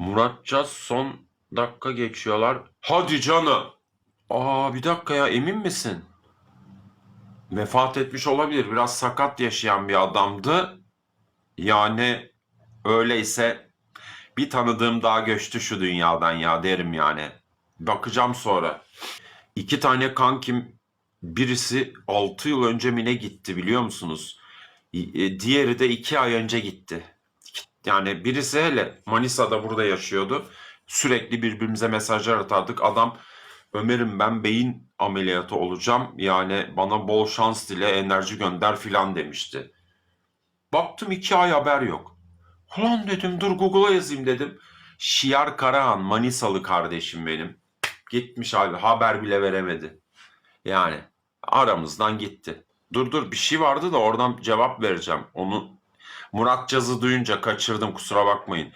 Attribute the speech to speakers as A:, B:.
A: Muratcan son dakika geçiyorlar. Hadi canım. Aa bir dakika ya emin misin? Vefat etmiş olabilir. Biraz sakat yaşayan bir adamdı. Yani öyleyse bir tanıdığım daha göçtü şu dünyadan ya derim yani. Bakacağım sonra. İki tane kankim birisi 6 yıl önce mi ne gitti biliyor musunuz? E, Diğeri de 2 ay önce gitti. Yani birisi hele Manisa'da burada yaşıyordu. Sürekli birbirimize mesajlar atardık. Adam Ömer'im ben beyin ameliyatı olacağım. Yani bana bol şans dile enerji gönder filan demişti. Baktım iki ay haber yok. Ulan dedim dur Google'a yazayım dedim. Şiar Karahan Manisalı kardeşim benim. Gitmiş abi haber bile veremedi. Yani aramızdan gitti. Dur dur bir şey vardı da oradan cevap vereceğim. Onu Murat Caz'ı duyunca kaçırdım kusura bakmayın.